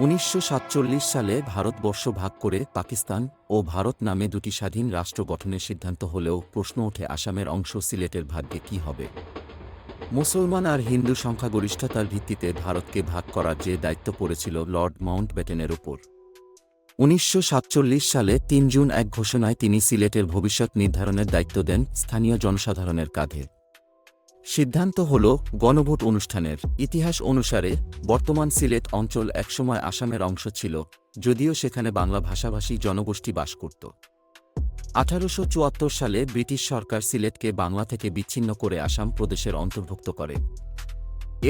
উনিশশো সাতচল্লিশ সালে ভারতবর্ষ ভাগ করে পাকিস্তান ও ভারত নামে দুটি স্বাধীন রাষ্ট্র গঠনের সিদ্ধান্ত হলেও প্রশ্ন ওঠে আসামের অংশ সিলেটের ভাগ্যে কী হবে। মুসলমান আর হিন্দু সংখ্যাগরিষ্ঠতার ভিত্তিতে ভারতকে ভাগ করার যে দায়িত্ব পড়েছিল লর্ড মাউন্ট ব্যাটেনের ওপর উনিশশো সাতচল্লিশ সালে তিন জুন এক ঘোষণায় তিনি সিলেটের ভবিষ্যৎ নির্ধারণের দায়িত্ব দেন স্থানীয় জনসাধারণের কাঁধে। সিদ্ধান্ত হল গণভোট অনুষ্ঠানের। ইতিহাস অনুসারে বর্তমান সিলেট অঞ্চল একসময় আসামের অংশ ছিল, যদিও সেখানে বাংলা ভাষাভাষী জনগোষ্ঠী বাস করত। আঠারোশো চুয়াত্তর সালে ব্রিটিশ সরকার সিলেটকে বাংলা থেকে বিচ্ছিন্ন করে আসাম প্রদেশের অন্তর্ভুক্ত করে।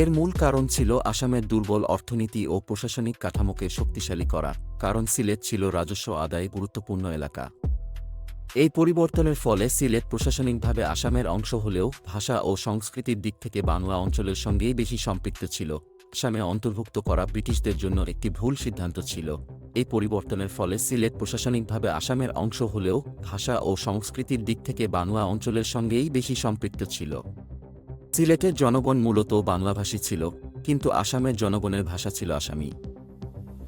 এর মূল কারণ ছিল আসামের দুর্বল অর্থনীতি ও প্রশাসনিক কাঠামোকে শক্তিশালী করা, কারণ সিলেট ছিল রাজস্ব আদায়ে গুরুত্বপূর্ণ এলাকা। এই পরিবর্তনের ফলে সিলেট প্রশাসনিকভাবে আসামের অংশ হলেও ভাষা ও সংস্কৃতির দিক থেকে বাংলা অঞ্চলের সঙ্গেই বেশি সম্পৃক্ত ছিল। আসামে অন্তর্ভুক্ত করা ব্রিটিশদের জন্য একটি ভুল সিদ্ধান্ত ছিল। এই পরিবর্তনের ফলে সিলেট প্রশাসনিকভাবে আসামের অংশ হলেও ভাষা ও সংস্কৃতির দিক থেকে বাংলা অঞ্চলের সঙ্গেই বেশি সম্পৃক্ত ছিল। সিলেটের জনগণ মূলত বাংলাভাষী ছিল, কিন্তু আসামের জনগণের ভাষা ছিল আসামি।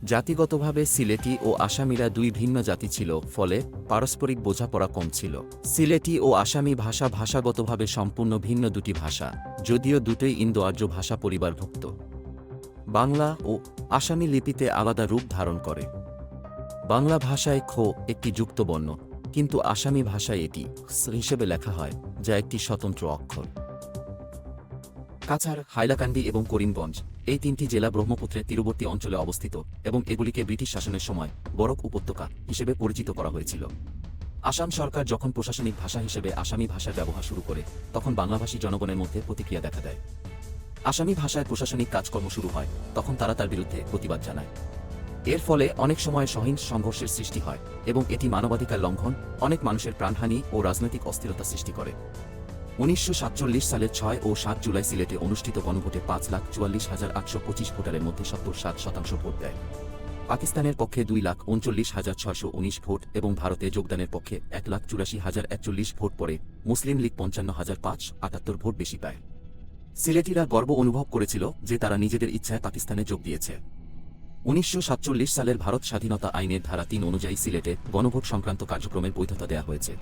জাতিগতভাবে সিলেটি ও আসামিরা দুই ভিন্ন জাতি ছিল, ফলে পারস্পরিক বোঝাপড়া কম ছিল। সিলেটি ও আসামি ভাষা ভাষাগতভাবে সম্পূর্ণ ভিন্ন দুটি ভাষা, যদিও দুটোই ইন্দো আর্য ভাষা পরিবারভুক্ত। বাংলা ও আসামি লিপিতে আলাদা রূপ ধারণ করে। বাংলা ভাষায় খো একটি যুক্ত বর্ণ, কিন্তু আসামি ভাষায় এটি হিসেবে লেখা হয়, যা একটি স্বতন্ত্র অক্ষর। কাছাড়, হাইলাকান্দি এবং করিমগঞ্জ। এই তিনটি জেলা ব্রহ্মপুত্রের তীরবর্তী অঞ্চলে অবস্থিত এবং এগুলিকে ব্রিটিশ শাসনের সময় বরক উপত্যকা হিসেবে পরিচিত করা হয়েছিল। আসাম সরকার যখন প্রশাসনিক ভাষা হিসেবে আসামি ভাষার ব্যবহার শুরু করে, তখন বাংলাভাষী জনগণের মধ্যে প্রতিক্রিয়া দেখা দেয়। আসামি ভাষায় প্রশাসনিক কাজকর্ম শুরু হয়, তখন তারা তার বিরুদ্ধে প্রতিবাদ জানায়। এর ফলে অনেক সময় সহিংস সংঘর্ষের সৃষ্টি হয় এবং এটি মানবাধিকার লঙ্ঘন, অনেক মানুষের প্রাণহানি ও রাজনৈতিক অস্থিরতা সৃষ্টি করে। উনিশশো সালের ছয় ও সাত জুলাই সিলেটে অনুষ্ঠিত গণভোটে পাঁচ লাখ চুয়াল্লিশ হাজার আটশো পঁচিশ ভোটারের মধ্যে সত্তর সাত শতাংশ ভোট দেয়। পাকিস্তানের পক্ষে দুই লাখ উনচল্লিশ হাজার ছয়শো উনিশ ভোট এবং ভারতে যোগদানের পক্ষে এক লাখ চুরাশি হাজার একচল্লিশ ভোট পড়ে মুসলিম লীগ পঞ্চান্ন হাজার পাঁচ আটাত্তর ভোট বেশি পায়। সিলেটিরা গর্ব অনুভব করেছিল যে তারা নিজেদের ইচ্ছায় পাকিস্তানে যোগ দিয়েছে। উনিশশো সাতচল্লিশ সালের ভারত স্বাধীনতা আইনের ধারা তিন অনুযায়ী সিলেটে গণভোট সংক্রান্ত কার্যক্রমের বৈধতা দেওয়া হয়েছে।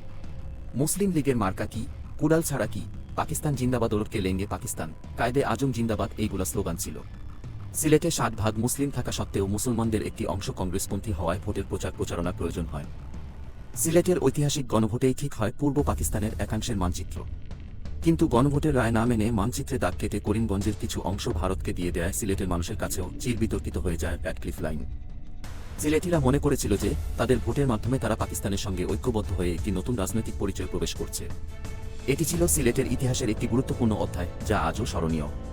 মুসলিম লীগের মার্কা কি? কুড়াল ছাড়া কি? পাকিস্তান জিন্দাবাদ ওলটকে লেঙ্গে পাকিস্তান। কায়দে আজম জিন্দাবাদ, এইগুলা স্লোগান ছিল। সিলেটে ষাট ভাগ মুসলিম থাকা সত্ত্বেও মুসলমানদের একটি অংশ কংগ্রেসপন্থী হওয়ায় ভোটের প্রচার প্রচারণা প্রয়োজন হয়। সিলেটের ঐতিহাসিক গণভোটেই ঠিক হয় পূর্ব পাকিস্তানের একাংশের মানচিত্র। কিন্তু গণভোটের রায় না মেনে মানচিত্রে দাগ কেটে করিমগঞ্জের কিছু অংশ ভারতকে দিয়ে দেয় সিলেটের মানুষের কাছেও চির বিতর্কিত হয়ে যায় ব্যাটক্লিফ লাইন। সিলেটিরা মনে করেছিল যে তাদের ভোটের মাধ্যমে তারা পাকিস্তানের সঙ্গে ঐক্যবদ্ধ হয়ে একটি নতুন রাজনৈতিক পরিচয় প্রবেশ করছে। এটি ছিল সিলেটের ইতিহাসের একটি গুরুত্বপূর্ণ অধ্যায় যা আজও স্মরণীয়।